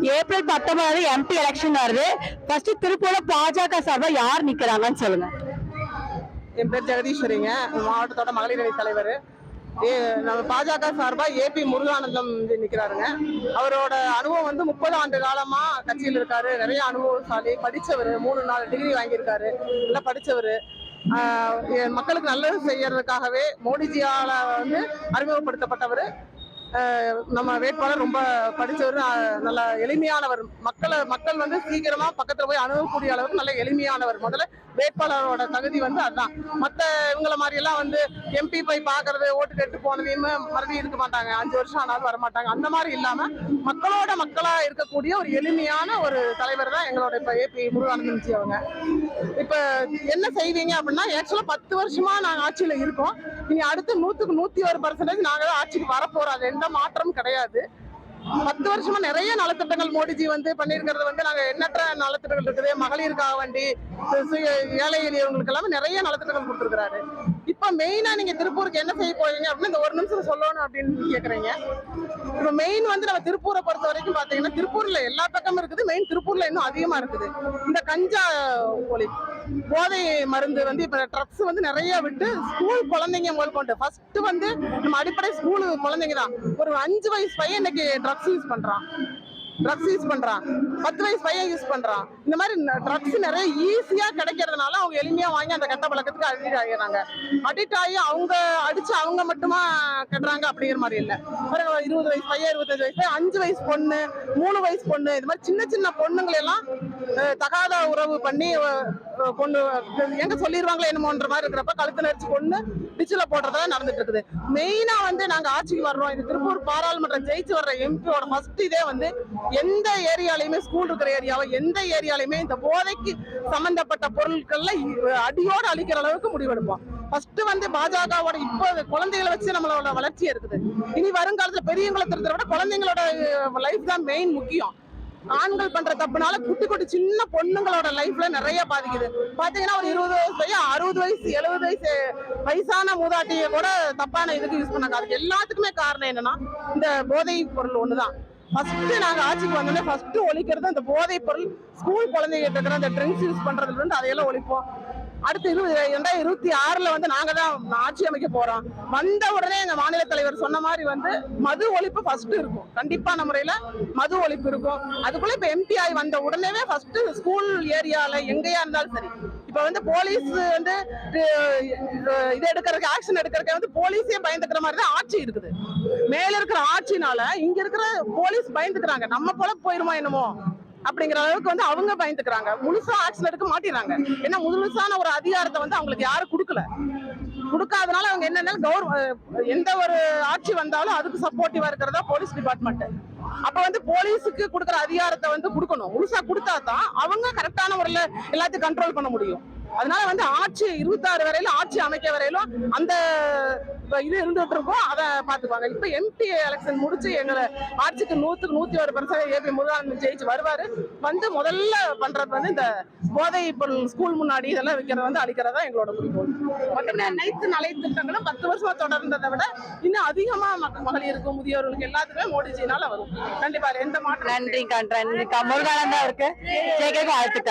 April பத்தொன்பதாவது MP election வருது. First திருப்பூர்ல பாஜக சார்பா யார் நிக்கிறாங்கன்னு சொல்லுங்க. என் பேர் ஜெகதீஸ்வரிங்க. மாவட்டத்தோட மகளிர் அணி தலைவர். நம்ம பாஜக சார்பா ஏபி முருகானந்தம் நிற்கிறாருங்க நிக்கிறாருங்க. அவரோட அனுபவம் வந்து முப்பது ஆண்டு காலமா கட்சியில் இருக்காரு. நிறைய அனுபவசாலி படிச்சவர். மூணு நாலு டிகிரி வாங்கியிருக்காரு. நல்லா படிச்சவர். மக்களுக்கு நல்லது செய்யறதுக்காகவே மோடிஜியால வந்து அறிமுகப்படுத்தப்பட்டவர். நம்ம வேட்பாளர் ரொம்ப படித்தவர் நல்லா நல்ல எளிமையானவர். மக்களை மக்கள் வந்து சீக்கிரமா பக்கத்துல போய் அணுகக்கூடிய அளவுக்கு நல்ல எளிமையானவர். முதல்ல வேட்பாளரோட தகுதி வந்து அதுதான் மற்ற இவங்கள மாதிரி எல்லாம் வந்து எம்பி போய் பாக்குறது ஓட்டு கேட்டு போனதையுமே மறுபடியும் இருக்க மாட்டாங்க. அஞ்சு வருஷம் ஆனாலும் வர மாட்டாங்க அந்த மாதிரி இல்லாம மக்களோட மக்களா இருக்கக்கூடிய ஒரு எளிமையான ஒரு தலைவர் தான் எங்களோட இப்ப ஏபி முருகானந்தம் அவங்க. இப்ப என்ன செய்வீங்க அப்படின்னா ஆக்சுவலா பத்து வருஷமா நாங்க ஆட்சியில இருக்கோம். இனி அடுத்து நூத்துக்கு நூத்தி ஒரு பர்சன்டேஜ் நாங்க தான் ஆட்சிக்கு வரப்போறோம் அது எந்த மாற்றமும் கிடையாது. பத்து வருஷமா நிறைய நலத்திட்டங்கள் மோடிஜி வந்து பண்ணியிருக்கிறது வந்து நாங்க எண்ணற்ற நலத்திட்டங்கள் இருக்குது. மகளிருக்காக வண்டி சுய ஏழை எளியவங்களுக்கு எல்லாமே நிறைய நலத்திட்டங்கள் கொடுத்துருக்காரு இப்போ மெயினாக நீங்கள் திருப்பூருக்கு என்ன செய்ய போறீங்க அப்படின்னு இந்த ஒரு நிமிஷம் சொல்லணும் அப்படின்னு கேட்குறீங்க இப்போ மெயின் வந்து நம்ம திருப்பூரை பொறுத்த வரைக்கும் பார்த்தீங்கன்னா திருப்பூரில் எல்லா பக்கமும் இருக்குது. மெயின் திருப்பூரில் இன்னும் அதிகமாக இருக்குது. இந்த கஞ்சா ஒளி போதை மருந்து வந்து இப்போ ட்ரக்ஸ் வந்து நிறைய விட்டு ஸ்கூல் குழந்தைங்க முதல் கொண்டு. ஃபர்ஸ்ட் வந்து நம்ம அடிப்படை ஸ்கூலு குழந்தைங்க தான். ஒரு அஞ்சு வயசு பையன் இன்னைக்கு ட்ரக்ஸ் யூஸ் பண்ணுறான் ட்ரக்ஸ் யூஸ் பண்ணுறான் பத்து வயசு பையன் யூஸ் பண்ணுறான் இந்த மாதிரி ட்ரக்ஸ் நிறைய ஈஸியா கிடைக்கிறதுனால அவங்க எளிமையா வாங்கி அந்த கெட்ட பழக்கத்துக்கு அடிக்ட் ஆகிறாங்க அடிக்ட் ஆகி அவங்க அடிச்சு அவங்க மட்டுமா கட்டுறாங்க அப்படிங்கிற மாதிரி இல்ல. ஒரு இருபது வயசு பையன் இருபத்தஞ்சு வயசு அஞ்சு வயசு பொண்ணு மூணு வயசு பொண்ணு இது மாதிரி சின்ன சின்ன பொண்ணுங்களை எல்லாம் தகாத உறவு பண்ணி கொண்டு எங்க சொல்லிடுவாங்களே என்னமோன்ற மாதிரி இருக்கிறப்ப கழுத்து நெரிச்சு கொண்டு டிச்சில போடுறதா நடந்துட்டு இருக்குது. மெயினா வந்து நாங்க ஆட்சிக்கு வர்றோம். இது திருப்பூர் பாராளுமன்றம் ஜெயிச்சு வர்ற எம்பியோட ஃபர்ஸ்ட் இதே வந்து எந்த ஏரியாலையுமே ஸ்கூல் இருக்கிற ஏரியாவோ எந்த ஏரியாலையுமே இந்த போதைக்கு சம்பந்தப்பட்ட பொருட்கள்ல அடியோடு அடியோட அழிக்கிற அளவுக்கு முடிவெடுப்போம். ஃபர்ஸ்ட் வந்து பாஜகவோட இப்போ குழந்தைகளை வச்சு நம்மளோட வளர்ச்சி இருக்குது. இனி வருங்காலத்துல பெரியவங்களை திருத்தரை விட குழந்தைங்களோட லைஃப் தான் மெயின் முக்கியம். ஆண்கள் பண்ற தப்புனால குட்டி குட்டி சின்ன பொண்ணுங்களோட லைஃப்ல நிறைய பாதிக்குது. பாத்தீங்கன்னா ஒரு இருபது வயசு பையன் அறுபது வயசு எழுபது வயசு வயசான மூதாட்டியை கூட தப்பான இதுக்கு யூஸ் பண்ணாங்க அதுக்கு எல்லாத்துக்குமே காரணம் என்னன்னா இந்த போதை பொருள் ஒண்ணுதான். ஃபர்ஸ்ட் நாங்க ஆட்சிக்கு வந்தோடனே ஃபர்ஸ்ட் ஒழிக்கிறது அந்த போதைப் பொருள். ஸ்கூல் குழந்தைங்க இருக்கிற அந்த ட்ரிங்க்ஸ் யூஸ் பண்றதுல இருந்து அதையெல்லாம் ஒழிப்போம். அடுத்து இருபது ரெண்டாயிரத்தி இருபத்தி ஆறுல வந்து நாங்க தான் ஆட்சி அமைக்க போறோம். வந்த உடனே எங்க மாநில தலைவர் சொன்ன மாதிரி வந்து மது ஒழிப்பு ஃபர்ஸ்ட் இருக்கும். கண்டிப்பான முறையில மது ஒழிப்பு இருக்கும். அதுக்குள்ள இப்ப எம்பி ஆகி வந்த உடனே ஃபர்ஸ்ட் ஸ்கூல் ஏரியால எங்கேயா இருந்தாலும் சரி இப்ப வந்து போலீஸ் வந்து இது எடுக்கிறதுக்கு ஆக்ஷன் எடுக்கிறதுக்கு வந்து போலீஸே பயந்துக்கிற மாதிரி தான் ஆட்சி இருக்குது. மேல இருக்கிற ஆட்சினால இங்க இருக்கிற போலீஸ் பயந்துக்கிறாங்க. நம்ம போல போயிருமா என்னமோ? அப்படிங்கிற அளவுக்கு வந்து அவங்க பயந்துக்கிறாங்க. முழுசா ஆக்ஷன் எடுக்க மாட்டேறாங்க. ஏன்னா முழுசான ஒரு அதிகாரத்தை வந்து அவங்களுக்கு யாரும் கொடுக்கல. கொடுக்காதனால அவங்க என்னன்னா கௌரவ எந்த ஒரு ஆட்சி வந்தாலும் அதுக்கு சப்போர்ட்டிவா இருக்கிறதா போலீஸ் டிபார்ட்மெண்ட் அப்ப வந்து போலீஸுக்கு கொடுக்குற அதிகாரத்தை வந்து கொடுக்கணும். முழுசா கொடுத்தா தான் அவங்க கரெக்டான முறையில எல்லாத்தையும் கண்ட்ரோல் பண்ண முடியும். அதனால வந்து ஆட்சி இருபத்தாறு வரையில ஆட்சி அமைக்க வரையிலும் அந்த இது இருந்துட்டு இருக்கோம் அதை பார்த்துப்பாங்க. இப்ப எம்பி எலெக்ஷன் முடிச்சு எங்களை ஆட்சிக்கு நூத்துக்கு நூத்தி ஒரு பர்சன்ட் ஏபி முருகானந்தம் ஜெயிச்சு வருவாரு. வந்து முதல்ல பண்றது வந்து இந்த போதை பொருள் ஸ்கூல் முன்னாடி இதெல்லாம் வைக்கிறத வந்து அழிக்கிறதா எங்களோட குறிக்கோள். மற்ற அனைத்து நலைத்திட்டங்களும் பத்து வருஷமா தொடர்ந்ததை விட இன்னும் அதிகமா மக்கள் மகளிருக்கு முதியோர்களுக்கு எல்லாத்துக்குமே மோடிஜினால வரும். கண்டிப்பா எந்த மாற்றம் நன்றிக்கா நன்றிக்கா. முருகானந்தா இருக்கு வாழ்த்துக்கள்.